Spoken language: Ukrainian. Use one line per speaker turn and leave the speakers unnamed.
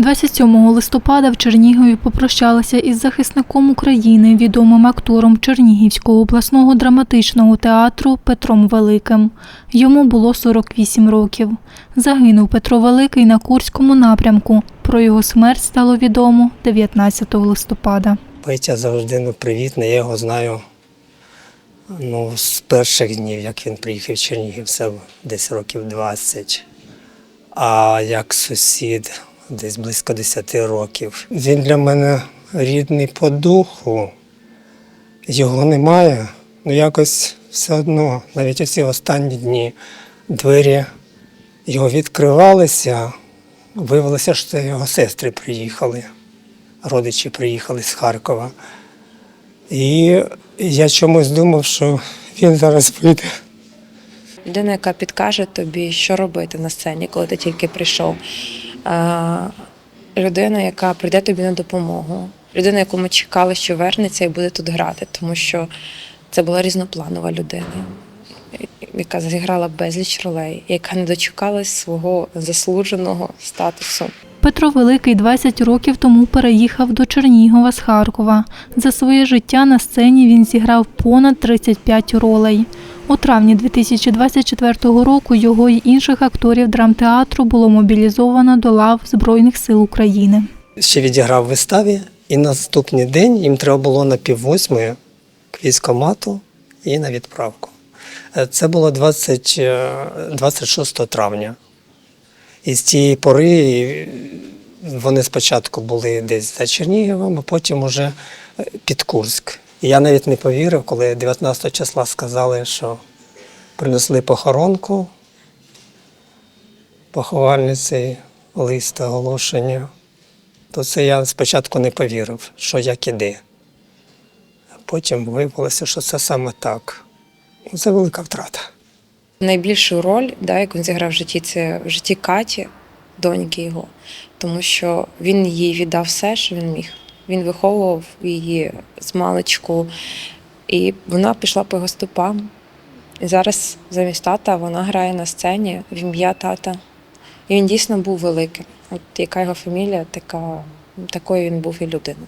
27 листопада в Чернігові попрощалися із захисником України, відомим актором Чернігівського обласного драматичного театру Петром Великим. Йому було 48 років. Загинув Петро Великий на Курському напрямку. Про його смерть стало відомо 19 листопада.
Петя завжди ну, привітний, я його знаю ну, з перших днів, як він приїхав в Чернігів, це десь років 20. А як сусід, десь близько 10 років. Він для мене рідний по духу, його немає. Ну якось все одно, навіть оці останні дні двері його відкривалися, виявилося, що це його сестри приїхали родичі приїхали з Харкова. І я чомусь думав, що він зараз вийде.
Людина, яка підкаже тобі, що робити на сцені, коли ти тільки прийшов. А, Людина, яка прийде тобі на допомогу. Людина, яку ми чекали, що вернеться і буде тут грати, тому що це була різнопланова людина, яка зіграла безліч ролей, яка не дочекалась свого заслуженого статусу.
Петро Великий 20 років тому переїхав до Чернігова з Харкова. За своє життя на сцені він зіграв понад 35 ролей. У травні 2024 року його й інших акторів драмтеатру було мобілізовано до лав Збройних сил України.
Ще відіграв виставі, і наступний день їм треба було на піввосьмої к військомату і на відправку. Е, Це було 20, е, 26 травня. І з тієї пори вони спочатку були десь за Чернігівом, а потім уже е, під Курськ. І я навіть не повірив, коли 19 числа сказали, що принесли похоронку, поховальний цей лист оголошення. То це я спочатку не повірив, що як іде. А потім виявилося, що це саме так. Це велика втрата.
Найбільшу роль, да, яку він зіграв в житті, це в житті Каті, доньки його, тому що він їй віддав все, що він міг. Він виховував її з маличку, і вона пішла по його стопам. І зараз замість тата вона грає на сцені в ім'я тата. І він дійсно був великим. От яка його фамілія, така, такою він був і людиною.